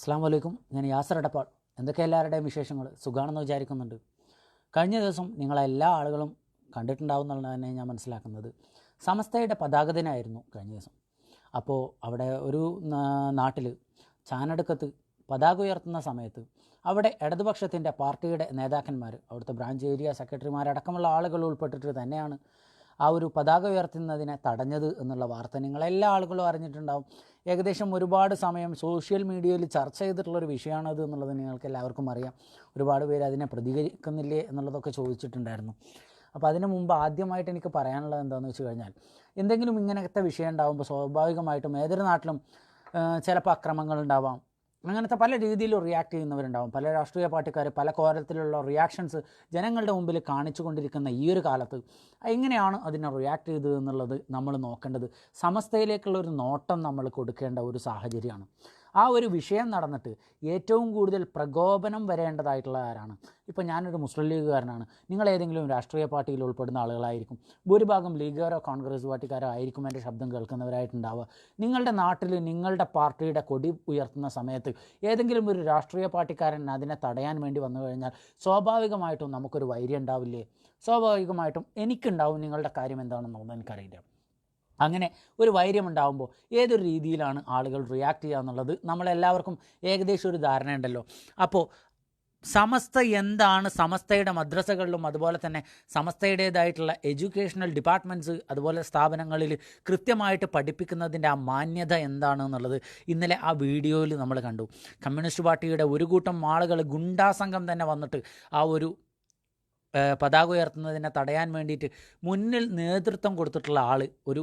അസ്സാം വലൈക്കും ഞാൻ യാസർ എടപ്പാൾ എന്തൊക്കെ എല്ലാവരുടെയും വിശേഷങ്ങൾ? സുഖാണെന്ന് വിചാരിക്കുന്നുണ്ട്. കഴിഞ്ഞ ദിവസം നിങ്ങളെല്ലാ ആളുകളും കണ്ടിട്ടുണ്ടാവും തന്നെ ഞാൻ മനസ്സിലാക്കുന്നത്. സമസ്തയുടെ പതാക ദിനമായിരുന്നു കഴിഞ്ഞ ദിവസം. അപ്പോൾ അവിടെ ഒരു നാട്ടിൽ ചാനടുക്കത്ത് പതാക ഉയർത്തുന്ന സമയത്ത് അവിടെ ഇടതുപക്ഷത്തിന്റെ പാർട്ടിയുടെ നേതാക്കന്മാർ അവിടുത്തെ ബ്രാഞ്ച് ഏരിയ സെക്രട്ടറിമാരടക്കമുള്ള ആളുകൾ ഉൾപ്പെട്ടിട്ട് തന്നെയാണ് ആ ഒരു പതാക ഉയർത്തുന്നതിനെ തടഞ്ഞത് എന്നുള്ള വാർത്ത നിങ്ങൾ എല്ലാ ആളുകളും അറിഞ്ഞിട്ടുണ്ടാവും. ഏകദേശം ഒരുപാട് സമയം സോഷ്യൽ മീഡിയയിൽ ചർച്ച ചെയ്തിട്ടുള്ളൊരു വിഷയമാണത് എന്നുള്ളത് നിങ്ങൾക്ക് എല്ലാവർക്കും അറിയാം. ഒരുപാട് പേര് അതിനെ പ്രതികരിക്കുന്നില്ലേ എന്നുള്ളതൊക്കെ ചോദിച്ചിട്ടുണ്ടായിരുന്നു. അപ്പോൾ അതിന് മുമ്പ് ആദ്യമായിട്ട് എനിക്ക് പറയാനുള്ളത് എന്താണെന്ന് വെച്ച് കഴിഞ്ഞാൽ എന്തെങ്കിലും ഇങ്ങനത്തെ വിഷയം ഉണ്ടാകുമ്പോൾ സ്വാഭാവികമായിട്ടും ഏതൊരു നാട്ടിലും ചിലപ്പോൾ അക്രമങ്ങൾ ഉണ്ടാവാം. അങ്ങനത്തെ പല രീതിയിലും റിയാക്ട് ചെയ്യുന്നവരുണ്ടാവും. പല രാഷ്ട്രീയ പാർട്ടിക്കാർ പല കോരത്തിലുള്ള റിയാക്ഷൻസ് ജനങ്ങളുടെ മുമ്പിൽ കാണിച്ചു കൊണ്ടിരിക്കുന്ന ഈ ഒരു കാലത്ത് എങ്ങനെയാണ് അതിനെ റിയാക്ട് ചെയ്തത് എന്നുള്ളത് നമ്മൾ നോക്കേണ്ടത്. സമസ്തയിലേക്കുള്ള ഒരു നോട്ടം നമ്മൾ കൊടുക്കേണ്ട ഒരു സാഹചര്യമാണ്. ആ ഒരു വിഷയം നടന്നിട്ട് ഏറ്റവും കൂടുതൽ പ്രകോപനം വരേണ്ടതായിട്ടുള്ള ആരാണ്? ഇപ്പോൾ ഞാനൊരു മുസ്ലിം ലീഗുകാരനാണ്. നിങ്ങൾ ഏതെങ്കിലും രാഷ്ട്രീയ പാർട്ടിയിൽ ഉൾപ്പെടുന്ന ആളുകളായിരിക്കും. ഭൂരിഭാഗം ലീഗുകാരോ കോൺഗ്രസ് പാർട്ടിക്കാരോ ആയിരിക്കും എന്റെ ശബ്ദം കേൾക്കുന്നവരായിട്ടുണ്ടാവുക. നിങ്ങളുടെ നാട്ടിൽ നിങ്ങളുടെ പാർട്ടിയുടെ കൊടി ഉയർത്തുന്ന സമയത്ത് ഏതെങ്കിലും ഒരു രാഷ്ട്രീയ പാർട്ടിക്കാരൻ അതിനെ തടയാൻ വേണ്ടി വന്നു കഴിഞ്ഞാൽ സ്വാഭാവികമായിട്ടും നമുക്കൊരു വൈര്യം ഉണ്ടാവില്ലേ? സ്വാഭാവികമായിട്ടും എനിക്കുണ്ടാവും നിങ്ങളുടെ കാര്യം എന്താണെന്നുള്ളത് എനിക്കറിയില്ല. അങ്ങനെ ഒരു വൈര്യമുണ്ടാകുമ്പോൾ ഏതൊരു രീതിയിലാണ് ആളുകൾ റിയാക്ട് ചെയ്യുക എന്നുള്ളത് നമ്മളെല്ലാവർക്കും ഏകദേശം ഒരു ധാരണയുണ്ടല്ലോ. അപ്പോൾ സമസ്ത എന്താണ്? സമസ്തയുടെ മദ്രസകളിലും അതുപോലെ തന്നെ സമസ്തയുടേതായിട്ടുള്ള എഡ്യൂക്കേഷണൽ ഡിപ്പാർട്ട്മെന്റ്സ് അതുപോലെ സ്ഥാപനങ്ങളിൽ കൃത്യമായിട്ട് പഠിപ്പിക്കുന്നതിന്റെ ആ മാന്യത എന്താണ് എന്നുള്ളത് ഇന്നലെ ആ വീഡിയോയിൽ നമ്മൾ കണ്ടു. കമ്മ്യൂണിസ്റ്റ് പാർട്ടിയുടെ ഒരു കൂട്ടം ആളുകൾ ഗുണ്ടാസംഘം തന്നെ വന്നിട്ട് ആ ഒരു പതാക ഉയർത്തുന്നതിനെ തടയാൻ വേണ്ടിയിട്ട് മുന്നിൽ നേതൃത്വം കൊടുത്തിട്ടുള്ള ആൾ ഒരു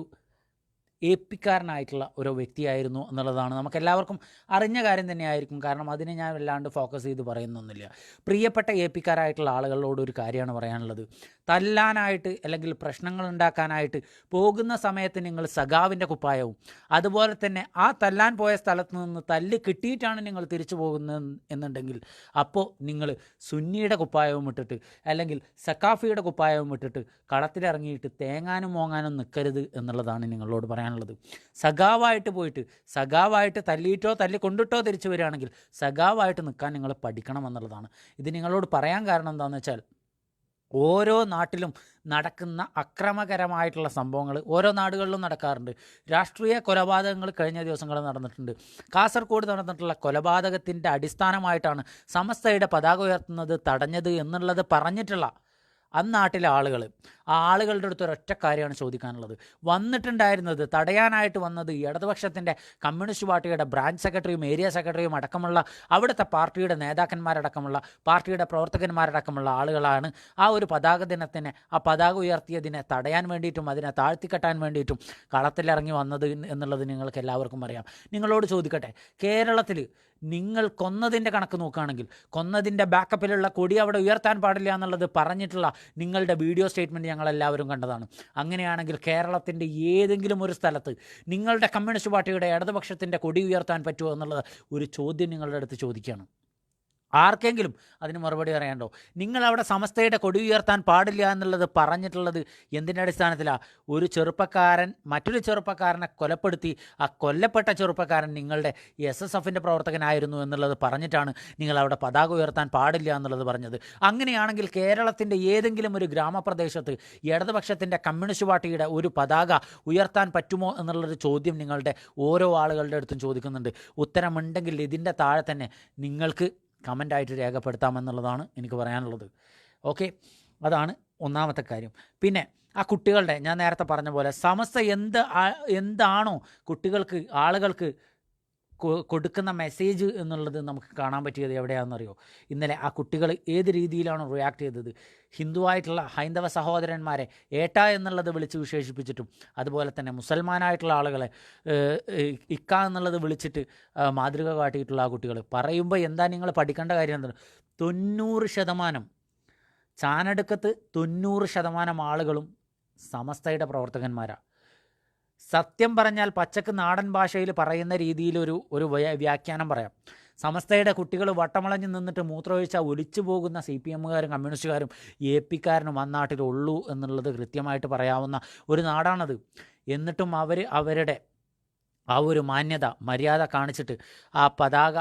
എ പിക്കാരനായിട്ടുള്ള ഒരു വ്യക്തിയായിരുന്നു എന്നുള്ളതാണ്. നമുക്ക് എല്ലാവർക്കും അറിഞ്ഞ കാര്യം തന്നെയായിരിക്കും. കാരണം അതിനെ ഞാൻ വല്ലാണ്ട് ഫോക്കസ് ചെയ്ത് പറയുന്നൊന്നുമില്ല. പ്രിയപ്പെട്ട എ പിക്കാരായിട്ടുള്ള ആളുകളോട് ഒരു കാര്യമാണ് പറയാനുള്ളത്. തല്ലാനായിട്ട് അല്ലെങ്കിൽ പ്രശ്നങ്ങൾ ഉണ്ടാക്കാനായിട്ട് പോകുന്ന സമയത്ത് നിങ്ങൾ സഖാവിന്റെ കുപ്പായവും അതുപോലെ തന്നെ ആ തല്ലാൻ പോയ സ്ഥലത്ത് നിന്ന് തല്ല് കിട്ടിയിട്ടാണ് നിങ്ങൾ തിരിച്ചു പോകുന്നത് എന്നുണ്ടെങ്കിൽ അപ്പോൾ നിങ്ങൾ സുന്നിയുടെ കുപ്പായവും ഇട്ടിട്ട് അല്ലെങ്കിൽ സക്കാഫിയുടെ കുപ്പായവും ഇട്ടിട്ട് കളത്തിലിറങ്ങിയിട്ട് തേങ്ങാനും മോങ്ങാനും നിൽക്കരുത് എന്നുള്ളതാണ് നിങ്ങളോട് പറയാനുള്ളത്. സഖാവായിട്ട് പോയിട്ട് സഖാവായിട്ട് തല്ലിയിട്ടോ തല്ലി കൊണ്ടിട്ടോ തിരിച്ചു വരികയാണെങ്കിൽ സഖാവായിട്ട് നിൽക്കാൻ നിങ്ങൾ പഠിക്കണം എന്നുള്ളതാണ്. ഇത് നിങ്ങളോട് പറയാൻ കാരണം എന്താണെന്ന് വെച്ചാൽ ഓരോ നാട്ടിലും നടക്കുന്ന അക്രമകരമായിട്ടുള്ള സംഭവങ്ങൾ ഓരോ നാടുകളിലും നടക്കാറുണ്ട്. രാഷ്ട്രീയ കൊലപാതകങ്ങൾ കഴിഞ്ഞ ദിവസങ്ങളിൽ നടന്നിട്ടുണ്ട്. കാസർഗോഡ് നടന്നിട്ടുള്ള കൊലപാതകത്തിന്റെ അടിസ്ഥാനമായിട്ടാണ് സമസ്തയുടെ പതാക ഉയർത്തുന്നത് തടഞ്ഞത് എന്നുള്ളത് പറഞ്ഞിട്ടുള്ള അന്നാട്ടിലെ ആളുകൾ ആ ആളുകളുടെ അടുത്ത് ഒരൊറ്റ കാര്യമാണ് ചോദിക്കാനുള്ളത്. വന്നിട്ടുണ്ടായിരുന്നത് തടയാനായിട്ട് വന്നത് ഇടതുപക്ഷത്തിന്റെ കമ്മ്യൂണിസ്റ്റ് പാർട്ടിയുടെ ബ്രാഞ്ച് സെക്രട്ടറിയും ഏരിയ സെക്രട്ടറിയും അടക്കമുള്ള അവിടുത്തെ പാർട്ടിയുടെ നേതാക്കന്മാരടക്കമുള്ള പാർട്ടിയുടെ പ്രവർത്തകന്മാരടക്കമുള്ള ആളുകളാണ് ആ ഒരു പതാക ദിനത്തിന് ആ പതാക ഉയർത്തിയതിനെ തടയാൻ വേണ്ടിയിട്ടും അതിനെ താഴ്ത്തിക്കെട്ടാൻ വേണ്ടിയിട്ടും കളത്തിലിറങ്ങി വന്നത് എന്നുള്ളത് നിങ്ങൾക്ക് എല്ലാവർക്കും അറിയാം. നിങ്ങളോട് ചോദിക്കട്ടെ കേരളത്തിൽ നിങ്ങൾ കൊന്നതിന്റെ കണക്ക് നോക്കുകയാണെങ്കിൽ കൊന്നതിന്റെ ബാക്കപ്പിലുള്ള കൊടി അവിടെ ഉയർത്താൻ പാടില്ല എന്നുള്ളത് പറഞ്ഞിട്ടുള്ള നിങ്ങളുടെ വീഡിയോ സ്റ്റേറ്റ്മെന്റ് ഞങ്ങളെല്ലാവരും കണ്ടതാണ്. അങ്ങനെയാണെങ്കിൽ കേരളത്തിന്റെ ഏതെങ്കിലും ഒരു സ്ഥലത്ത് നിങ്ങളുടെ കമ്മ്യൂണിസ്റ്റ് പാർട്ടിയുടെ ഇടതുപക്ഷത്തിന്റെ കൊടി ഉയർത്താൻ പറ്റുമോ എന്നുള്ളത് ഒരു ചോദ്യം നിങ്ങളുടെ അടുത്ത് ചോദിക്കുകയാണ്. ആർക്കെങ്കിലും അതിന് മറുപടി അറിയാണ്ടോ നിങ്ങൾ അവിടെ സമസ്തയുടെ കൊടി ഉയർത്താൻ പാടില്ല എന്നുള്ളത് പറഞ്ഞിട്ടുള്ളത് എന്തിന്റെ അടിസ്ഥാനത്തിലാണ് ഒരു ചെറുപ്പക്കാരൻ മറ്റൊരു ചെറുപ്പക്കാരനെ കൊലപ്പെടുത്തി ആ കൊല്ലപ്പെട്ട ചെറുപ്പക്കാരൻ നിങ്ങളുടെ എസ് എസ് എഫിന്റെ പ്രവർത്തകനായിരുന്നു എന്നുള്ളത് പറഞ്ഞിട്ടാണ് നിങ്ങൾ അവിടെ പതാക ഉയർത്താൻ പാടില്ല എന്നുള്ളത് പറഞ്ഞത്. അങ്ങനെയാണെങ്കിൽ കേരളത്തിന്റെ ഏതെങ്കിലും ഒരു ഗ്രാമപ്രദേശത്ത് ഇടതുപക്ഷത്തിന്റെ കമ്മ്യൂണിസ്റ്റ് പാർട്ടിയുടെ ഒരു പതാക ഉയർത്താൻ പറ്റുമോ എന്നുള്ളൊരു ചോദ്യം നിങ്ങളുടെ ഓരോ ആളുകളുടെ അടുത്തും ചോദിക്കുന്നുണ്ട്. ഉത്തരമുണ്ടെങ്കിൽ ഇതിന്റെ താഴെ തന്നെ നിങ്ങൾക്ക് കമന്റായിട്ട് രേഖപ്പെടുത്താമെന്നുള്ളതാണ് എനിക്ക് പറയാനുള്ളത്. ഓക്കെ? അതാണ് ഒന്നാമത്തെ കാര്യം. പിന്നെ ആ കുട്ടികളുടെ ഞാൻ നേരത്തെ പറഞ്ഞ പോലെ സമസ്ത എന്ത് എന്താണോ കുട്ടികൾക്ക് ആളുകൾക്ക് കൊടുക്കുന്ന മെസ്സേജ് എന്നുള്ളത് നമുക്ക് കാണാൻ പറ്റിയത് എവിടെയാണെന്നറിയോ? ഇന്നലെ ആ കുട്ടികൾ ഏത് രീതിയിലാണ് റിയാക്ട് ചെയ്തത്? ഹിന്ദുവായിട്ടുള്ള ഹൈന്ദവ സഹോദരന്മാരെ ഏട്ട എന്നുള്ളത് വിളിച്ച് വിശേഷിപ്പിച്ചിട്ടും അതുപോലെ തന്നെ മുസൽമാനായിട്ടുള്ള ആളുകളെ ഇക്ക എന്നുള്ളത് വിളിച്ചിട്ട് മാതൃക കാട്ടിയിട്ടുള്ള ആ കുട്ടികൾ പറയുമ്പോൾ എന്താ നിങ്ങൾ പഠിക്കേണ്ട കാര്യം എന്താണ്? തൊണ്ണൂറ് ശതമാനം ചാനടുക്കത്ത് തൊണ്ണൂറ് ശതമാനം ആളുകളും സമസ്തയുടെ പ്രവർത്തകന്മാരാണ് സത്യം പറഞ്ഞാൽ പച്ചക്ക് നാടൻ ഭാഷയിൽ പറയുന്ന രീതിയിലൊരു ഒരു വ്യാഖ്യാനം പറയാം. സമസ്തയുടെ കുട്ടികൾ വട്ടമളഞ്ഞ് നിന്നിട്ട് മൂത്രമൊഴിച്ചാൽ ഒലിച്ചു പോകുന്ന സി പി എമ്മുകാരും കമ്മ്യൂണിസ്റ്റുകാരും എ പിക്കാരനും അന്നാട്ടിലുള്ളൂ എന്നുള്ളത് കൃത്യമായിട്ട് പറയാവുന്ന ഒരു നാടാണത്. എന്നിട്ടും അവർ അവരുടെ ആ ഒരു മാന്യത മര്യാദ കാണിച്ചിട്ട് ആ പതാക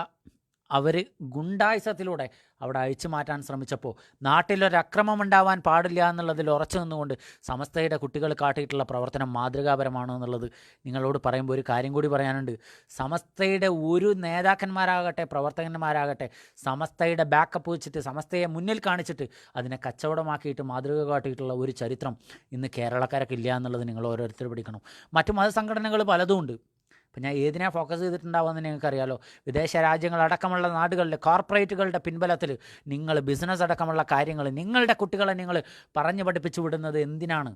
അവർ ഗുണ്ടായുസത്തിലൂടെ അവിടെ അഴിച്ചു മാറ്റാൻ ശ്രമിച്ചപ്പോൾ നാട്ടിലൊരക്രമം ഉണ്ടാവാൻ പാടില്ല എന്നുള്ളതിൽ ഉറച്ചു നിന്നുകൊണ്ട് സമസ്തയുടെ കുട്ടികൾ കാട്ടിയിട്ടുള്ള പ്രവർത്തനം മാതൃകാപരമാണ് എന്നുള്ളത് നിങ്ങളോട് പറയുമ്പോൾ ഒരു കാര്യം കൂടി പറയാനുണ്ട്. സമസ്തയുടെ ഒരു നേതാക്കന്മാരാകട്ടെ പ്രവർത്തകന്മാരാകട്ടെ സമസ്തയുടെ ബാക്കപ്പ് വെച്ചിട്ട് സമസ്തയെ മുന്നിൽ കാണിച്ചിട്ട് അതിനെ കച്ചവടമാക്കിയിട്ട് മാതൃക കാട്ടിയിട്ടുള്ള ഒരു ചരിത്രം ഇന്ന് കേരളക്കാരൊക്കെ ഇല്ല എന്നുള്ളത് നിങ്ങൾ ഓരോരുത്തർ പഠിക്കണം. മറ്റു മതസംഘടനകൾ പലതും ഉണ്ട്. ഞാൻ ഏതിനാ ഫോക്കസ് ചെയ്തിട്ടുണ്ടാവുമെന്ന് നിങ്ങൾക്കറിയാലോ. വിദേശ രാജ്യങ്ങളടക്കമുള്ള നാടുകളിലെ കോർപ്പറേറ്റുകളുടെ പിൻബലത്തിൽ നിങ്ങൾ ബിസിനസ് അടക്കമുള്ള കാര്യങ്ങൾ നിങ്ങളുടെ കുട്ടികളെ നിങ്ങൾ പറഞ്ഞു പഠിപ്പിച്ചു വിടുന്നത് എന്തിനാണ്?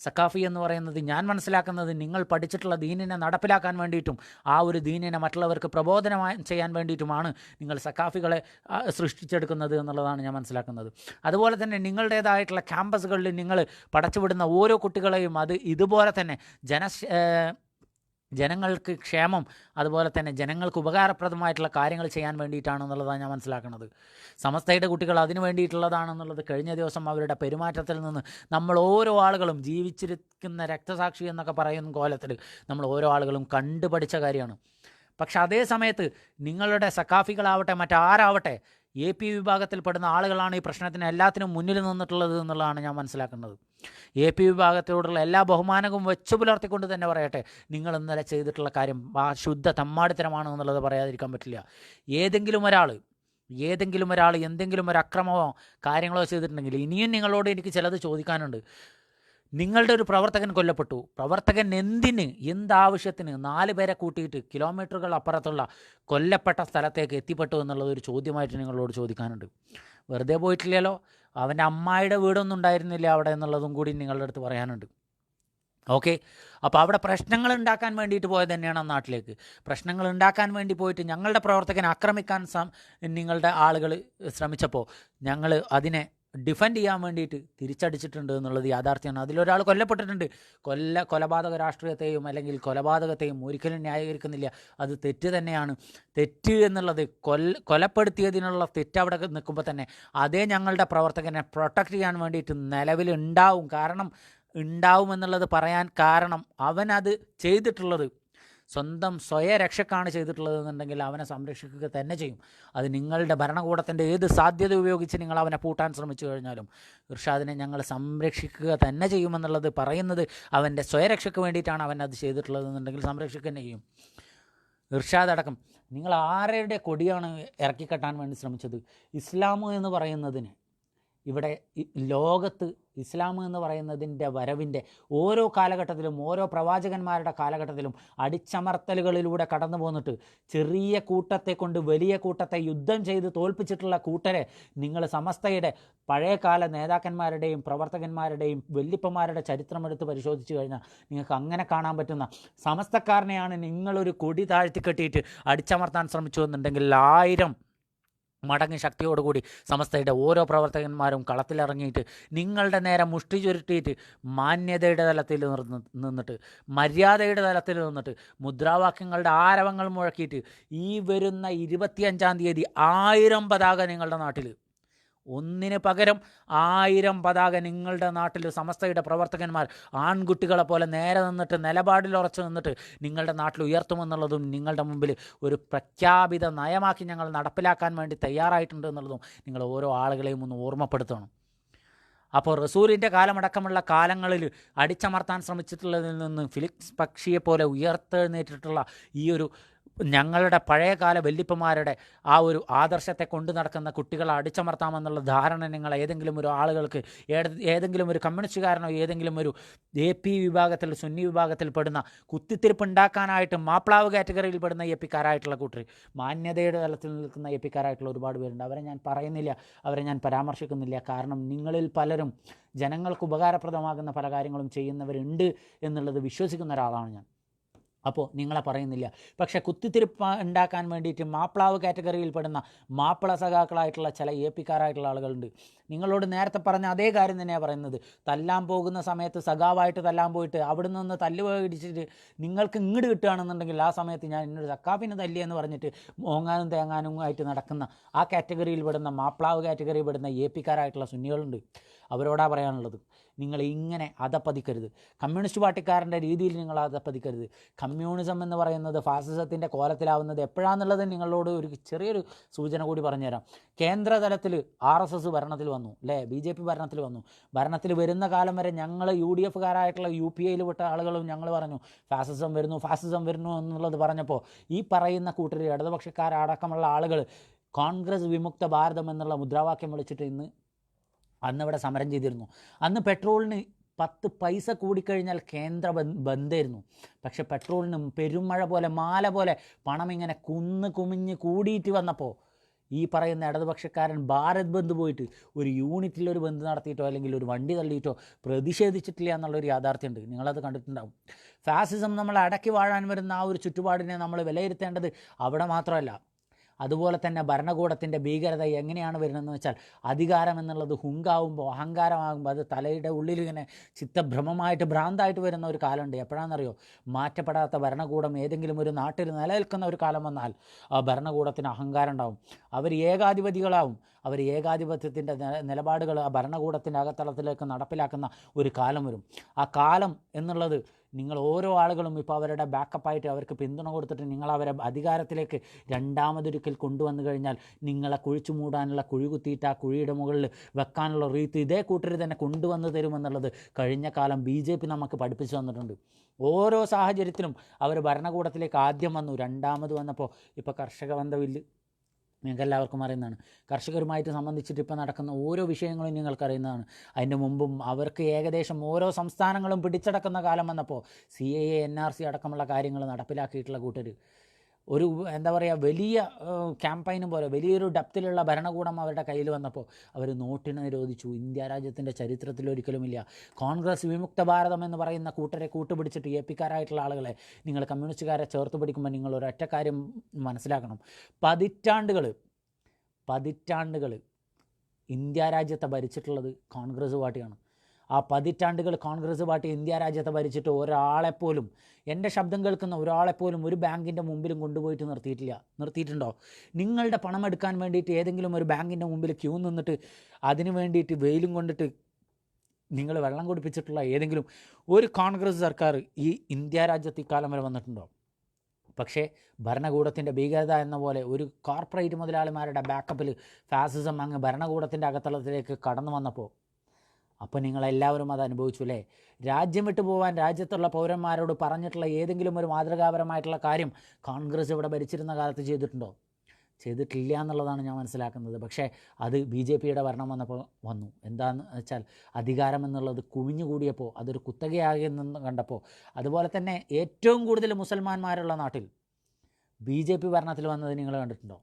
സക്കാഫി എന്ന് പറയുന്നത് ഞാൻ മനസ്സിലാക്കുന്നത് നിങ്ങൾ പഠിച്ചിട്ടുള്ള ദീനിനെ നടപ്പിലാക്കാൻ വേണ്ടിയിട്ടും ആ ഒരു ദീനിനെ മറ്റുള്ളവർക്ക് പ്രബോധനം ചെയ്യാൻ വേണ്ടിയിട്ടുമാണ് നിങ്ങൾ സക്കാഫികളെ സൃഷ്ടിച്ചെടുക്കുന്നത് എന്നുള്ളതാണ് ഞാൻ മനസ്സിലാക്കുന്നത്. അതുപോലെ തന്നെ നിങ്ങളുടേതായിട്ടുള്ള ക്യാമ്പസുകളിൽ നിങ്ങൾ പടച്ചുവിടുന്ന ഓരോ കുട്ടികളെയും അത് ഇതുപോലെ തന്നെ ജന ജനങ്ങൾക്ക് ക്ഷേമം അതുപോലെ തന്നെ ജനങ്ങൾക്ക് ഉപകാരപ്രദമായിട്ടുള്ള കാര്യങ്ങൾ ചെയ്യാൻ വേണ്ടിയിട്ടാണ് എന്നുള്ളതാണ് ഞാൻ മനസ്സിലാക്കുന്നത്. സമസ്തയുടെ കുട്ടികൾ അതിന് വേണ്ടിയിട്ടുള്ളതാണെന്നുള്ളത് കഴിഞ്ഞ ദിവസം അവരുടെ പെരുമാറ്റത്തിൽ നിന്ന് നമ്മൾ ഓരോ ആളുകളും ജീവിച്ചിരിക്കുന്ന രക്തസാക്ഷി എന്നൊക്കെ പറയുന്ന കോലത്തിൽ നമ്മൾ ഓരോ ആളുകളും കണ്ടുപഠിച്ച കാര്യമാണ്. പക്ഷെ അതേ സമയത്ത് നിങ്ങളുടെ സക്കാഫികളാവട്ടെ മറ്റാരാവട്ടെ എ പി വിഭാഗത്തിൽപ്പെടുന്ന ആളുകളാണ് ഈ പ്രശ്നത്തിന് എല്ലാത്തിനും മുന്നിൽ നിന്നിട്ടുള്ളത് എന്നുള്ളതാണ് ഞാൻ മനസ്സിലാക്കുന്നത്. എ പി വിഭാഗത്തോടുള്ള എല്ലാ ബഹുമാനവും വെച്ചു പുലർത്തിക്കൊണ്ട് തന്നെ പറയട്ടെ നിങ്ങൾ ഇന്നലെ ചെയ്തിട്ടുള്ള കാര്യം ആ ശുദ്ധ തമ്മാടിത്തരമാണ് എന്നുള്ളത് പറയാതിരിക്കാൻ പറ്റില്ല. ഏതെങ്കിലും ഒരാൾ ഏതെങ്കിലും ഒരാൾ എന്തെങ്കിലും ഒരു അക്രമമോ കാര്യങ്ങളോ ചെയ്തിട്ടുണ്ടെങ്കിൽ ഇനിയും നിങ്ങളോട് എനിക്ക് ചിലത് ചോദിക്കാനുണ്ട്. നിങ്ങളുടെ ഒരു പ്രവർത്തകൻ കൊല്ലപ്പെട്ടു. പ്രവർത്തകൻ എന്തിന് എന്താവശ്യത്തിന് നാല് പേരെ കൂട്ടിയിട്ട് കിലോമീറ്ററുകൾ അപ്പുറത്തുള്ള കൊല്ലപ്പെട്ട സ്ഥലത്തേക്ക് എത്തിപ്പെട്ടു എന്നുള്ളത് ഒരു ചോദ്യമായിട്ട് നിങ്ങളോട് ചോദിക്കാനുണ്ട്. വെറുതെ പോയിട്ടില്ലല്ലോ. അവന്റെ അമ്മായിയുടെ വീടൊന്നും ഉണ്ടായിരുന്നില്ല അവിടെ എന്നുള്ളതും കൂടി നിങ്ങളുടെ അടുത്ത് പറയാനുണ്ട്. ഓക്കെ. അപ്പോൾ അവിടെ പ്രശ്നങ്ങൾ ഉണ്ടാക്കാൻ വേണ്ടിയിട്ട് പോയത് തന്നെയാണ് ആ നാട്ടിലേക്ക്. പ്രശ്നങ്ങൾ ഉണ്ടാക്കാൻ വേണ്ടി പോയിട്ട് ഞങ്ങളുടെ പ്രവർത്തകനെ ആക്രമിക്കാൻ നിങ്ങളുടെ ആളുകൾ ശ്രമിച്ചപ്പോൾ ഞങ്ങൾ അതിനെ ഡിഫെൻഡ് ചെയ്യാൻ വേണ്ടിയിട്ട് തിരിച്ചടിച്ചിട്ടുണ്ട് എന്നുള്ളത് യാഥാർത്ഥ്യമാണ്. അതിലൊരാൾ കൊല്ലപ്പെട്ടിട്ടുണ്ട്. കൊല്ല കൊലപാതക രാഷ്ട്രീയത്തെയും അല്ലെങ്കിൽ കൊലപാതകത്തെയും ഒരിക്കലും ന്യായീകരിക്കുന്നില്ല. അത് തെറ്റ് തന്നെയാണ്. തെറ്റ് എന്നുള്ളത് കൊല്ല കൊലപ്പെടുത്തിയതിനുള്ള തെറ്റ് അവിടെ നിൽക്കുമ്പോൾ തന്നെ അതേ ഞങ്ങളുടെ പ്രവർത്തകനെ പ്രൊട്ടക്റ്റ് ചെയ്യാൻ വേണ്ടിയിട്ട് നിലവിലുണ്ടാവും. കാരണം ഉണ്ടാവുമെന്നുള്ളത് പറയാൻ കാരണം അവനത് ചെയ്തിട്ടുള്ളത് സ്വന്തം സ്വയരക്ഷക്കാണ് ചെയ്തിട്ടുള്ളത് എന്നുണ്ടെങ്കിൽ അവനെ സംരക്ഷിക്കുക തന്നെ ചെയ്യും. അത് നിങ്ങളുടെ ഭരണകൂടത്തിന്റെ ഏത് സാധ്യത ഉപയോഗിച്ച് നിങ്ങൾ അവനെ പൂട്ടാൻ ശ്രമിച്ചു കഴിഞ്ഞാലും ഇർഷാദിനെ ഞങ്ങൾ സംരക്ഷിക്കുക തന്നെ ചെയ്യുമെന്നുള്ളത് പറയുന്നത് അവന്റെ സ്വയരക്ഷയ്ക്ക് വേണ്ടിയിട്ടാണ് അവൻ അത് ചെയ്തിട്ടുള്ളത് എന്നുണ്ടെങ്കിൽ സംരക്ഷിക്കുക തന്നെ ചെയ്യും. ഇർഷാദ് അടക്കം നിങ്ങൾ ആരുടെ കൊടിയാണ് ഇറക്കിക്കെട്ടാൻ വേണ്ടി ശ്രമിച്ചത്? ഇസ്ലാം എന്ന് പറയുന്നതിന് ഇവിടെ ലോകത്ത് ഇസ്ലാം എന്ന് പറയുന്നതിന്റെ വരവിന്റെ ഓരോ കാലഘട്ടത്തിലും ഓരോ പ്രവാചകന്മാരുടെ കാലഘട്ടത്തിലും അടിച്ചമർത്തലുകളിലൂടെ കടന്നു പോന്നിട്ട് ചെറിയ കൂട്ടത്തെ കൊണ്ട് വലിയ കൂട്ടത്തെ യുദ്ധം ചെയ്ത് തോൽപ്പിച്ചിട്ടുള്ള കൂട്ടരെ നിങ്ങൾ സമസ്തയുടെ പഴയകാല നേതാക്കന്മാരുടെയും പ്രവർത്തകന്മാരുടെയും വല്യപ്പന്മാരുടെ ചരിത്രമെടുത്ത് പരിശോധിച്ച് കഴിഞ്ഞാൽ നിങ്ങൾക്ക് അങ്ങനെ കാണാൻ പറ്റുന്ന സമസ്തക്കാരനെയാണ് നിങ്ങളൊരു കൊടി താഴ്ത്തി കെട്ടിയിട്ട് അടിച്ചമർത്താൻ ശ്രമിച്ചു എന്നുണ്ടെങ്കിൽ ആയിരം മടങ്ങ് ശക്തിയോടുകൂടി സമസ്തയുടെ ഓരോ പ്രവർത്തകന്മാരും കളത്തിലിറങ്ങിയിട്ട് നിങ്ങളുടെ നേരെ മുഷ്ടി ചുരുട്ടിയിട്ട് മാന്യതയുടെ തലത്തിൽ നിന്നിട്ട് മര്യാദയുടെ തലത്തിൽ നിന്നിട്ട് മുദ്രാവാക്യങ്ങളുടെ ആരവങ്ങൾ മുഴക്കിയിട്ട് ഈ വരുന്ന ഇരുപത്തിയഞ്ചാം തീയതി ആയിരം പതാക നിങ്ങളുടെ നാട്ടിൽ ഒന്നിന് പകരം ആയിരം പതാക നിങ്ങളുടെ നാട്ടിൽ സമസ്തയുടെ പ്രവർത്തകന്മാർ ആൺകുട്ടികളെ പോലെ നേരെ നിന്നിട്ട് നിലപാടിൽ ഉറച്ചു നിന്നിട്ട് നിങ്ങളുടെ നാട്ടിൽ ഉയർത്തുമെന്നുള്ളതും നിങ്ങളുടെ മുമ്പിൽ ഒരു പ്രഖ്യാപിത നയമാക്കി ഞങ്ങൾ നടപ്പിലാക്കാൻ വേണ്ടി തയ്യാറായിട്ടുണ്ട് എന്നുള്ളതും നിങ്ങൾ ഓരോ ആളുകളെയും ഒന്ന് ഓർമ്മപ്പെടുത്തണം. അപ്പോൾ റസൂലിന്റെ കാലമടക്കമുള്ള കാലങ്ങളിൽ അടിച്ചമർത്താൻ ശ്രമിച്ചിട്ടുള്ളതിൽ നിന്ന് ഫിലിക്സ് പക്ഷിയെ പോലെ ഉയർത്തെഴുന്നേറ്റിട്ടുള്ള ഈ ഒരു ഞങ്ങളുടെ പഴയകാല വല്യപ്പന്മാരുടെ ആ ഒരു ആദർശത്തെ കൊണ്ടു നടക്കുന്ന കുട്ടികളെ അടിച്ചമർത്താമെന്നുള്ള ധാരണ നിങ്ങൾ ഏതെങ്കിലും ഒരു ആളുകൾക്ക് ഏത് ഏതെങ്കിലും ഒരു കമ്മ്യൂണിസ്റ്റുകാരനോ ഏതെങ്കിലും ഒരു എ പി വിഭാഗത്തിൽ സുന്നി വിഭാഗത്തിൽ പെടുന്ന കുത്തിത്തിരിപ്പ് ഉണ്ടാക്കാനായിട്ട് മാപ്ലാവ് കാറ്റഗറിയിൽ പെടുന്ന എ പിക്കാരായിട്ടുള്ള കൂട്ടർ മാന്യതയുടെ തലത്തിൽ നിൽക്കുന്ന എ പിക്കാരായിട്ടുള്ള ഒരുപാട് പേരുണ്ട്. അവരെ ഞാൻ പറയുന്നില്ല അവരെ ഞാൻ പരാമർശിക്കുന്നില്ല. കാരണം നിങ്ങളിൽ പലരും ജനങ്ങൾക്ക് ഉപകാരപ്രദമാകുന്ന പല കാര്യങ്ങളും ചെയ്യുന്നവരുണ്ട് എന്നുള്ളത് വിശ്വസിക്കുന്ന ഒരാളാണ് ഞാൻ. അപ്പോൾ നിങ്ങളെ പറയുന്നില്ല. പക്ഷേ കുത്തിത്തിരിപ്പ് ഉണ്ടാക്കാൻ വേണ്ടിയിട്ട് മാപ്പിളാവ് കാറ്റഗറിയിൽ പെടുന്ന മാപ്പിള സഖാക്കളായിട്ടുള്ള ചില എ പിക്കാരായിട്ടുള്ള ആളുകളുണ്ട്. നിങ്ങളോട് നേരത്തെ പറഞ്ഞ അതേ കാര്യം തന്നെയാണ് പറയുന്നത്. തല്ലാൻ പോകുന്ന സമയത്ത് സഖാവായിട്ട് തല്ലാൻ പോയിട്ട് അവിടെ നിന്ന് തല്ല് നിങ്ങൾക്ക് ഇങ്ങോട്ട് കിട്ടുകയാണെന്നുണ്ടെങ്കിൽ ആ സമയത്ത് ഞാൻ എന്നൊരു സക്കാഫിനെ തല്ലിയെന്ന് പറഞ്ഞിട്ട് മോങ്ങാനും തേങ്ങാനും ആയിട്ട് നടക്കുന്ന ആ കാറ്റഗറിയിൽ പെടുന്ന മാപ്പിളാവ് കാറ്റഗറിയിൽ പെടുന്ന എ പിക്കാരായിട്ടുള്ള സുന്നികളുണ്ട്. അവരോടാ പറയാനുള്ളത്. നിങ്ങൾ ഇങ്ങനെ അതപ്പതിക്കരുത് കമ്മ്യൂണിസ്റ്റ് പാർട്ടിക്കാരന്റെ രീതിയിൽ നിങ്ങൾ അതപ്പതിക്കരുത് കമ്മ്യൂണിസം എന്ന് പറയുന്നത് ഫാസിസത്തിന്റെ കോലത്തിലാവുന്നത് എപ്പോഴാണെന്നുള്ളത് നിങ്ങളോട് ഒരു ചെറിയൊരു സൂചന കൂടി പറഞ്ഞുതരാം. കേന്ദ്രതലത്തിൽ ആർ എസ് എസ് ഭരണത്തിൽ വന്നു അല്ലേ? ബി ജെ പി ഭരണത്തിൽ വന്നു. ഭരണത്തിൽ വരുന്ന കാലം വരെ ഞങ്ങൾ യു ഡി എഫുകാരായിട്ടുള്ള യു പി ഐയിൽ വിട്ട ആളുകളും ഞങ്ങൾ പറഞ്ഞു ഫാസിസം വരുന്നു ഫാസിസം വരുന്നു എന്നുള്ളത് പറഞ്ഞപ്പോൾ ഈ പറയുന്ന കൂട്ടർ ഇടതുപക്ഷക്കാരടക്കമുള്ള ആളുകൾ കോൺഗ്രസ് വിമുക്ത ഭാരതം എന്നുള്ള മുദ്രാവാക്യം വിളിച്ചിട്ട് ഇന്ന് അന്നിവിടെ സമരം ചെയ്തിരുന്നു. അന്ന് പെട്രോളിന് പത്ത് പൈസ കൂടിക്കഴിഞ്ഞാൽ കേന്ദ്ര ബന്ധായിരുന്നു പക്ഷെ പെട്രോളിനും പെരുമഴ പോലെ മാല പോലെ പണം ഇങ്ങനെ കുന്ന് കുമിഞ്ഞ് കൂടിയിട്ട് വന്നപ്പോൾ ഈ പറയുന്ന ഇടതുപക്ഷക്കാരൻ ഭാരത് ബന്ദ് പോയിട്ട് ഒരു യൂണിറ്റിൽ ഒരു ബന്ദ് നടത്തിയിട്ടോ അല്ലെങ്കിൽ ഒരു വണ്ടി തള്ളിയിട്ടോ പ്രതിഷേധിച്ചിട്ടില്ല എന്നുള്ളൊരു യാഥാർത്ഥ്യമുണ്ട്. നിങ്ങളത് കണ്ടിട്ടുണ്ടാവും. ഫാസിസം നമ്മൾ അടക്കി വാഴാൻ വരുന്ന ആ ഒരു ചുറ്റുപാടിനെ നമ്മൾ വിലയിരുത്തേണ്ടത് അവിടെ മാത്രമല്ല. അതുപോലെ തന്നെ ഭരണകൂടത്തിന്റെ ഭീകരത എങ്ങനെയാണ് വരുന്നതെന്ന് വെച്ചാൽ അധികാരം എന്നുള്ളത് ഹുങ്കാവുമ്പോൾ അഹങ്കാരമാകുമ്പോൾ അത് തലയുടെ ഉള്ളിൽ ഇങ്ങനെ ചിത്തഭ്രമമായിട്ട് ഭ്രാന്തായിട്ട് വരുന്ന ഒരു കാലമുണ്ട്. എപ്പോഴാണെന്നറിയോ? മാറ്റപ്പെടാത്ത ഭരണകൂടം ഏതെങ്കിലും ഒരു നാട്ടിൽ നിലനിൽക്കുന്ന ഒരു കാലം വന്നാൽ ആ ഭരണകൂടത്തിന് അഹങ്കാരം ഉണ്ടാവും. അവർ ഏകാധിപതികളാവും. അവർ ഏകാധിപത്യത്തിന്റെ നിലപാടുകൾ ആ ഭരണകൂടത്തിന്റെ അകത്തളത്തിലേക്ക് നടപ്പിലാക്കുന്ന ഒരു കാലം വരും. ആ കാലം എന്നുള്ളത് നിങ്ങൾ ഓരോ ആളുകളും ഇപ്പോൾ അവരുടെ ബാക്കപ്പായിട്ട് അവർക്ക് പിന്തുണ കൊടുത്തിട്ട് നിങ്ങൾ അവരെ അധികാരത്തിലേക്ക് രണ്ടാമതൊരിക്കൽ കൊണ്ടുവന്നു കഴിഞ്ഞാൽ നിങ്ങളെ കുഴിച്ചു മൂടാനുള്ള കുഴി കുത്തിയിട്ട് ആ കുഴിയുടെ മുകളിൽ വെക്കാനുള്ള റീത്ത് ഇതേ കൂട്ടർ തന്നെ കൊണ്ടുവന്ന് തരുമെന്നുള്ളത് കഴിഞ്ഞ കാലം ബി ജെ പി നമുക്ക് പഠിപ്പിച്ചു തന്നിട്ടുണ്ട്. ഓരോ സാഹചര്യത്തിലും അവർ ഭരണകൂടത്തിലേക്ക് ആദ്യം വന്നു രണ്ടാമത് വന്നപ്പോൾ ഇപ്പോൾ കർഷക ബന്ധമില്ല നിങ്ങൾക്ക് എല്ലാവർക്കും അറിയുന്നതാണ്. കർഷകരുമായിട്ട് സംബന്ധിച്ചിട്ട് ഇപ്പോൾ നടക്കുന്ന ഓരോ വിഷയങ്ങളും നിങ്ങൾക്കറിയുന്നതാണ് അതിന്റെ മുമ്പും അവർക്ക് ഏകദേശം ഓരോ സംസ്ഥാനങ്ങളും പിടിച്ചടക്കുന്ന കാലം വന്നപ്പോൾ C A N R C അടക്കമുള്ള കാര്യങ്ങൾ നടപ്പിലാക്കിയിട്ടുള്ള കൂട്ടർ ഒരു എന്താ പറയുക വലിയ ക്യാമ്പയിനും പോലെ വലിയൊരു ഡെപ്തിലുള്ള ഭരണകൂടം അവരുടെ കയ്യിൽ വന്നപ്പോൾ അവർ നോട്ടിനെ നിരോധിച്ചു. ഇന്ത്യ രാജ്യത്തിന്റെ ചരിത്രത്തിൽ ഒരിക്കലുമില്ല. കോൺഗ്രസ് വിമുക്ത ഭാരതം എന്ന് പറയുന്ന കൂട്ടരെ കൂട്ടുപിടിച്ചിട്ട് എ പിക്കാരായിട്ടുള്ള ആളുകളെ നിങ്ങൾ കമ്മ്യൂണിസ്റ്റുകാരെ ചേർത്ത് പിടിക്കുമ്പോൾ നിങ്ങൾ ഒരൊറ്റ കാര്യം മനസ്സിലാക്കണം. പതിറ്റാണ്ടുകൾ പതിറ്റാണ്ടുകൾ ഇന്ത്യ രാജ്യത്തെ ഭരിച്ചിട്ടുള്ളത് കോൺഗ്രസ് പാർട്ടിയാണ്. ആ പതിറ്റാണ്ടുകൾ കോൺഗ്രസ് പാർട്ടി ഇന്ത്യ രാജ്യത്തെ ഭരിച്ചിട്ട് ഒരാളെപ്പോലും എന്റെ ശബ്ദം കേൾക്കുന്ന ഒരാളെപ്പോലും ഒരു ബാങ്കിന്റെ മുമ്പിലും കൊണ്ടുപോയിട്ട് നിർത്തിയിട്ടില്ല. നിർത്തിയിട്ടുണ്ടോ? നിങ്ങളുടെ പണം എടുക്കാൻ വേണ്ടിയിട്ട് ഏതെങ്കിലും ഒരു ബാങ്കിന്റെ മുമ്പിൽ ക്യൂ നിന്നിട്ട് അതിന് വേണ്ടിയിട്ട് വെയിലും കൊണ്ടിട്ട് നിങ്ങൾ വെള്ളം കുടിപ്പിച്ചിട്ടുള്ള ഏതെങ്കിലും ഒരു കോൺഗ്രസ് സർക്കാർ ഈ ഇന്ത്യ രാജ്യത്ത് ഇക്കാലം വരെ വന്നിട്ടുണ്ടോ? പക്ഷേ ഭരണകൂടത്തിന്റെ ഭീകരത എന്ന പോലെ ഒരു കോർപ്പറേറ്റ് മുതലാളിമാരുടെ ബാക്കപ്പിൽ ഫാസിസം അങ്ങ് ഭരണകൂടത്തിന്റെ അകത്തളത്തിലേക്ക് കടന്നു വന്നപ്പോൾ അപ്പോൾ നിങ്ങളെല്ലാവരും അത് അനുഭവിച്ചു അല്ലേ? രാജ്യം വിട്ടു പോകാൻ രാജ്യത്തുള്ള പൗരന്മാരോട് പറഞ്ഞിട്ടുള്ള ഏതെങ്കിലും ഒരു മാതൃകാപരമായിട്ടുള്ള കാര്യം കോൺഗ്രസ് ഇവിടെ ഭരിച്ചിരുന്ന കാലത്ത് ചെയ്തിട്ടുണ്ടോ? ചെയ്തിട്ടില്ല എന്നുള്ളതാണ് ഞാൻ മനസ്സിലാക്കുന്നത്. പക്ഷേ അത് ബി ജെ പിയുടെ ഭരണം വന്നപ്പോൾ വന്നു. എന്താണെന്ന് വെച്ചാൽ അധികാരം എന്നുള്ളത് കുമിഞ്ഞുകൂടിയപ്പോൾ അതൊരു കുത്തകയാകുന്നെന്ന് കണ്ടപ്പോൾ അതുപോലെ തന്നെ ഏറ്റവും കൂടുതൽ മുസൽമാന്മാരുള്ള നാട്ടിൽ ബി ജെ പി ഭരണത്തിൽ വന്നത് നിങ്ങൾ കണ്ടിട്ടുണ്ടോ?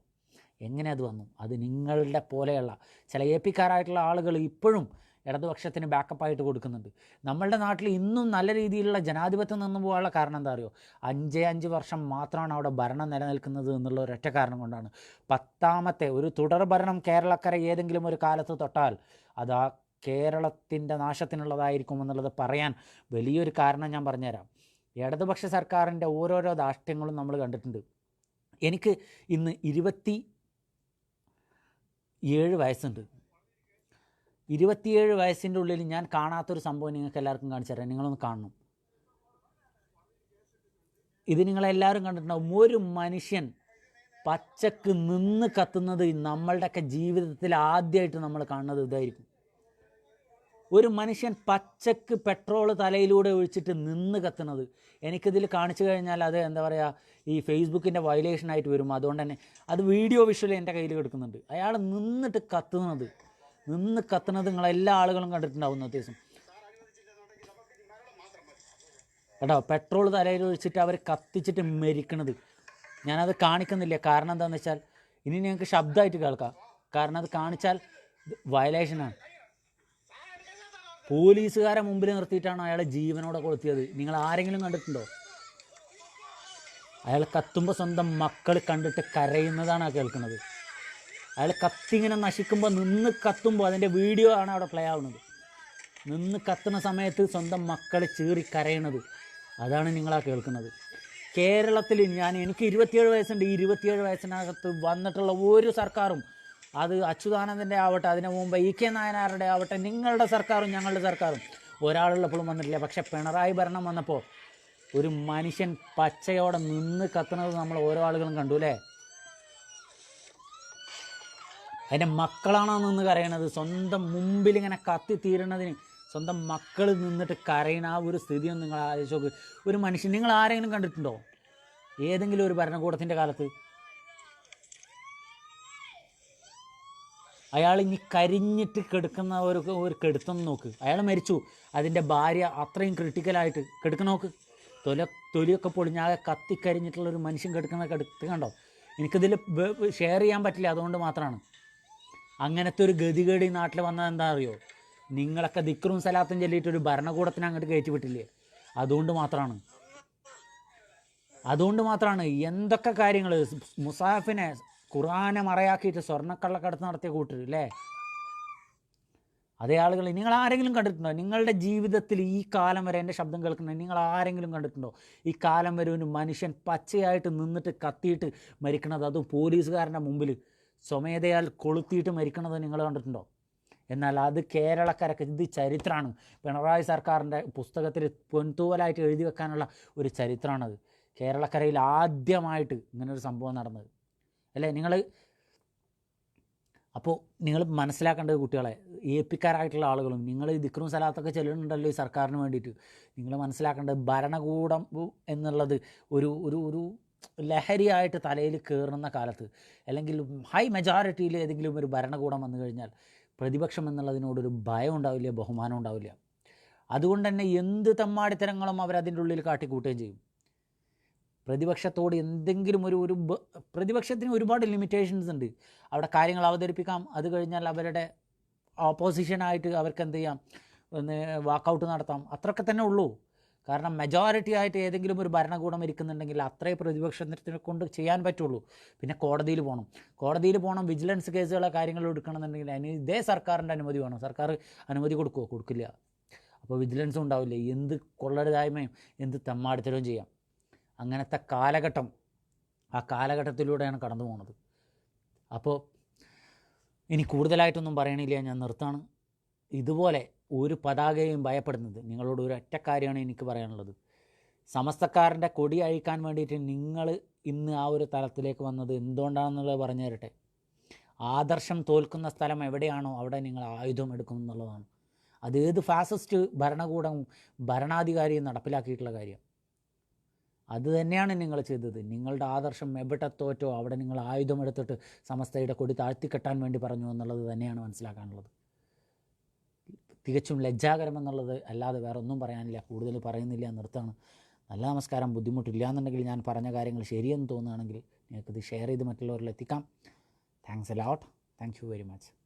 എങ്ങനെ അത് വന്നു? അത് നിങ്ങളുടെ പോലെയുള്ള ചില എ പിക്കാരായിട്ടുള്ള ആളുകൾ ഇപ്പോഴും ഇടതുപക്ഷത്തിന് ബാക്കപ്പായിട്ട് കൊടുക്കുന്നുണ്ട്. നമ്മളുടെ നാട്ടിൽ ഇന്നും നല്ല രീതിയിലുള്ള ജനാധിപത്യം നിന്നു പോകാനുള്ള കാരണം എന്താ അറിയോ? അഞ്ചേ അഞ്ച് വർഷം മാത്രമാണ് അവിടെ ഭരണം നിലനിൽക്കുന്നത് എന്നുള്ള ഒരൊറ്റ കാരണം കൊണ്ടാണ്. പത്താമത്തെ ഒരു തുടർ ഭരണം കേരളക്കര ഏതെങ്കിലും ഒരു കാലത്ത് തൊട്ടാൽ അത് ആ കേരളത്തിന്റെ നാശത്തിനുള്ളതായിരിക്കും എന്നുള്ളത് പറയാൻ വലിയൊരു കാരണം ഞാൻ പറഞ്ഞുതരാം. ഇടതുപക്ഷ സർക്കാരിന്റെ ഓരോരോ ദാഷ്ട്യങ്ങളും നമ്മൾ കണ്ടിട്ടുണ്ട്. എനിക്ക് ഇന്ന് ഇരുപത്തി ഏഴ് വയസ്സുണ്ട്. ഇരുപത്തിയേഴ് വയസ്സിന്റെ ഉള്ളിൽ ഞാൻ കാണാത്തൊരു സംഭവം നിങ്ങൾക്ക് എല്ലാവർക്കും കാണിച്ചു തരാം. നിങ്ങളൊന്ന് കാണണം. ഇത് നിങ്ങളെല്ലാവരും കണ്ടിട്ടുണ്ടാവും. ഒരു മനുഷ്യൻ പച്ചക്ക് നിന്ന് കത്തുന്നത് നമ്മളുടെയൊക്കെ ജീവിതത്തിൽ ആദ്യമായിട്ട് നമ്മൾ കാണുന്നത് ഇതായിരിക്കും. ഒരു മനുഷ്യൻ പച്ചക്ക് പെട്രോൾ തലയിലൂടെ ഒഴിച്ചിട്ട് നിന്ന് കത്തുന്നത്. എനിക്കിതിൽ കാണിച്ചു കഴിഞ്ഞാൽ അത് എന്താ പറയുക ഈ ഫേസ്ബുക്കിന്റെ വയലേഷൻ ആയിട്ട് വരും. അതുകൊണ്ട് തന്നെ അത് വീഡിയോ വിഷ്വൽ എന്റെ കയ്യിൽ കിടക്കുന്നുണ്ട്. അയാൾ നിന്നിട്ട് കത്തുന്നത് നിന്ന് കത്തുന്നത് നിങ്ങളെല്ലാ ആളുകളും കണ്ടിട്ടുണ്ടാവും ഇന്നത്തെ ദിവസം. കേട്ടോ പെട്രോൾ തലയിൽ ഒഴിച്ചിട്ട് അവർ കത്തിച്ചിട്ട് മരിക്കണത്. ഞാനത് കാണിക്കുന്നില്ല. കാരണം എന്താണെന്ന് വെച്ചാൽ ഇനി ഞങ്ങൾക്ക് ശബ്ദമായിട്ട് കേൾക്കാം. കാരണം അത് കാണിച്ചാൽ വയലേഷനാണ് പോലീസുകാരെ മുമ്പിൽ നിർത്തിയിട്ടാണ് അയാളെ ജീവനോടെ കൊളുത്തിയത്? നിങ്ങൾ ആരെങ്കിലും കണ്ടിട്ടുണ്ടോ? അയാൾ കത്തുമ്പോൾ സ്വന്തം മക്കൾ കണ്ടിട്ട് കരയുന്നതാണ് ആ കേൾക്കുന്നത്. അയാൾ കത്തിങ്ങനെ നശിക്കുമ്പോൾ നിന്ന് കത്തുമ്പോൾ അതിന്റെ വീഡിയോ ആണ് അവിടെ പ്ലേ ആവുന്നത്. നിന്ന് കത്തുന്ന സമയത്ത് സ്വന്തം മക്കളെ ചീറി കരയണത്. അതാണ് നിങ്ങളാ കേൾക്കുന്നത്. കേരളത്തിൽ ഞാൻ എനിക്ക് ഇരുപത്തിയേഴ് വയസ്സുണ്ട്. ഈ ഇരുപത്തിയേഴ് വയസ്സിനകത്ത് വന്നിട്ടുള്ള ഒരു സർക്കാരും അത് അച്യുതാനന്ദന്റെ ആവട്ടെ അതിനു മുമ്പ് ഇ കെ നായനാരുടെ ആവട്ടെ നിങ്ങളുടെ സർക്കാരും ഞങ്ങളുടെ സർക്കാരും ഒരാളുള്ളപ്പോഴും വന്നിട്ടില്ല. പക്ഷേ പിണറായി ഭരണം വന്നപ്പോൾ ഒരു മനുഷ്യൻ പച്ചയോടെ നിന്ന് കത്തുന്നത് നമ്മൾ ഓരോ ആളുകളും കണ്ടു അല്ലേ? അതിന്റെ മക്കളാണോ നിന്ന് കരയണത്? സ്വന്തം മുമ്പിൽ ഇങ്ങനെ കത്തി തീരണതിന് സ്വന്തം മക്കൾ നിന്നിട്ട് കരയണ ആ ഒരു സ്ഥിതിയൊന്നും നിങ്ങൾ ആലോചിച്ച് നോക്ക്. ഒരു മനുഷ്യൻ നിങ്ങൾ ആരെങ്കിലും കണ്ടിട്ടുണ്ടോ? ഏതെങ്കിലും ഒരു ഭരണകൂടത്തിന്റെ കാലത്ത്? അയാൾ ഇനി കരിഞ്ഞിട്ട് കെടുക്കുന്ന ഒരു ഒരു കെടുത്തം നോക്ക്. അയാൾ മരിച്ചു. അതിന്റെ ഭാര്യ അത്രയും ക്രിട്ടിക്കലായിട്ട് കിടക്കുന്ന നോക്ക്. തൊല തൊലിയൊക്കെ പൊളിഞ്ഞാകെ കത്തിക്കരിഞ്ഞിട്ടുള്ള ഒരു മനുഷ്യൻ കെടുക്കുന്ന കെടുത്ത് കണ്ടോ? എനിക്കിതിൽ ഷെയർ ചെയ്യാൻ പറ്റില്ല. അതുകൊണ്ട് മാത്രമാണ്. അങ്ങനത്തെ ഒരു ഗതികേട് ഈ നാട്ടിൽ വന്നത് എന്താ അറിയോ? നിങ്ങളൊക്കെ ദിക്റും സലാത്തും ചൊല്ലിയിട്ട് ഒരു ഭരണകൂടത്തിന് അങ്ങോട്ട് കയറ്റി വിട്ടില്ലേ അതുകൊണ്ട് മാത്രമാണ് അതുകൊണ്ട് മാത്രമാണ് എന്തൊക്കെ കാര്യങ്ങൾ മുസാഫിനെ ഖുറാനെ മറയാക്കിയിട്ട് സ്വർണക്കള്ളക്കടത്ത് നടത്തിയ കൂട്ടർ അല്ലേ അതേ ആളുകൾ നിങ്ങൾ ആരെങ്കിലും കണ്ടിട്ടുണ്ടോ? നിങ്ങളുടെ ജീവിതത്തിൽ ഈ കാലം വരെ എന്റെ ശബ്ദം കേൾക്കുന്നത് നിങ്ങൾ ആരെങ്കിലും കണ്ടിട്ടുണ്ടോ? ഈ കാലം വരെ ഒരു മനുഷ്യൻ പച്ചയായിട്ട് നിന്നിട്ട് കത്തിയിട്ട് മരിക്കണത് അതും പോലീസുകാരന്റെ മുമ്പിൽ സ്വമേധയാൽ കൊളുത്തിയിട്ട് മരിക്കണത് നിങ്ങൾ കണ്ടിട്ടുണ്ടോ? എന്നാൽ അത് കേരളക്കരക്ക് ഇത് ചരിത്രമാണ് പിണറായി സർക്കാരിന്റെ പുസ്തകത്തിൽ പൊൻതൂവലായിട്ട് എഴുതി വെക്കാനുള്ള ഒരു ചരിത്രമാണത് കേരളക്കരയിൽ ആദ്യമായിട്ട് ഇങ്ങനൊരു സംഭവം നടന്നത്. അല്ലേ? നിങ്ങൾ അപ്പോൾ നിങ്ങൾ മനസ്സിലാക്കേണ്ടത് കുട്ടികളെ എ പിക്കാരായിട്ടുള്ള ആളുകളും നിങ്ങൾ ദിക്രും സലാത്തൊക്കെ ചെല്ലുന്നുണ്ടല്ലോ ഈ സർക്കാരിന് വേണ്ടിയിട്ട്. നിങ്ങൾ മനസ്സിലാക്കേണ്ടത് ഭരണകൂടം എന്നുള്ളത് ഒരു ഒരു ഒരു ലഹരിയായിട്ട് തലയിൽ കയറുന്ന കാലത്ത് അല്ലെങ്കിൽ ഹൈ മെജോറിറ്റിയിൽ ഏതെങ്കിലും ഒരു ഭരണകൂടം വന്നു കഴിഞ്ഞാൽ പ്രതിപക്ഷം എന്നുള്ളതിനോടൊരു ഭയം ഉണ്ടാവില്ല ബഹുമാനം ഉണ്ടാവില്ല. അതുകൊണ്ട് തന്നെ എന്ത് തെമ്മാടിത്തരങ്ങളും അവരതിന്റെ ഉള്ളിൽ കാട്ടിക്കൂട്ടുകയും ചെയ്യും. പ്രതിപക്ഷത്തോട് എന്തെങ്കിലും ഒരു ഒരു പ്രതിപക്ഷത്തിന് ഒരുപാട് ലിമിറ്റേഷൻസ് ഉണ്ട്. അവിടെ കാര്യങ്ങൾ അവതരിപ്പിക്കാം. അത് കഴിഞ്ഞാൽ അവരുടെ ഓപ്പോസിഷനായിട്ട് അവർക്ക് എന്ത് ചെയ്യാം? വാക്കൗട്ട് നടത്താം. അത്രയൊക്കെ തന്നെ ഉള്ളൂ. കാരണം മെജോറിറ്റി ആയിട്ട് ഏതെങ്കിലും ഒരു ഭരണകൂടം ഇരിക്കുന്നുണ്ടെങ്കിൽ അത്രേ പ്രതിപക്ഷത്തിനെ കൊണ്ട് ചെയ്യാൻ പറ്റുള്ളൂ. പിന്നെ കോടതിയിൽ പോകണം കോടതിയിൽ പോകണം വിജിലൻസ് കേസുകളെ കാര്യങ്ങൾ എടുക്കണമെന്നുണ്ടെങ്കിൽ അതിന് ഇതേ സർക്കാരിന്റെ അനുമതി വേണം. സർക്കാർ അനുമതി കൊടുക്കുമോ കൊടുക്കില്ല. അപ്പോൾ വിജിലൻസും ഉണ്ടാവില്ല? എന്ത് കൊള്ളരുതായ്മയും എന്ത് തെമ്മാടിത്തരവും ചെയ്യാം. അങ്ങനത്തെ കാലഘട്ടം ആ കാലഘട്ടത്തിലൂടെയാണ് കടന്നു പോകുന്നത് അപ്പോൾ ഇനി കൂടുതലായിട്ടൊന്നും പറയണില്ല. ഞാൻ നിർത്താണ് ഇതുപോലെ ഒരു പതാകയും ഭയപ്പെടുന്നത്. നിങ്ങളോട് ഒരു ഒറ്റ എനിക്ക് പറയാനുള്ളത്. സമസ്തക്കാരന്റെ കൊടി അഴിക്കാൻ വേണ്ടിയിട്ട് നിങ്ങൾ ഇന്ന് ആ ഒരു തലത്തിലേക്ക് വന്നത് എന്തുകൊണ്ടാണെന്നുള്ളത് പറഞ്ഞു തരട്ടെ. ആദർശം തോൽക്കുന്ന സ്ഥലം എവിടെയാണോ അവിടെ നിങ്ങൾ ആയുധം എടുക്കും എന്നുള്ളതാണ്. അത് ഏത് ഫാസിസ്റ്റ് ഭരണകൂടവും ഭരണാധികാരിയും നടപ്പിലാക്കിയിട്ടുള്ള കാര്യം. അത് തന്നെയാണ് നിങ്ങൾ ചെയ്തത്. നിങ്ങളുടെ ആദർശം എവിടെ തോറ്റോ അവിടെ നിങ്ങൾ ആയുധം എടുത്തിട്ട് സമസ്തയുടെ കൊടി താഴ്ത്തിക്കെട്ടാൻ വേണ്ടി പറഞ്ഞു എന്നുള്ളത് തന്നെയാണ് മനസ്സിലാക്കാനുള്ളത്. തികച്ചും ലജ്ജാകരം എന്നുള്ളത് അല്ലാതെ വേറെ ഒന്നും പറയാനില്ല. കൂടുതൽ പറയുന്നില്ല നിർത്താണ് നല്ല നമസ്കാരം. ബുദ്ധിമുട്ടില്ല എന്നുണ്ടെങ്കിൽ ഞാൻ പറഞ്ഞ കാര്യങ്ങൾ ശരിയെന്ന് തോന്നുകയാണെങ്കിൽ നിങ്ങൾക്കിത് ഷെയർ ചെയ്ത് മറ്റുള്ളവരിൽ എത്തിക്കാം. Thanks a lot thank you very much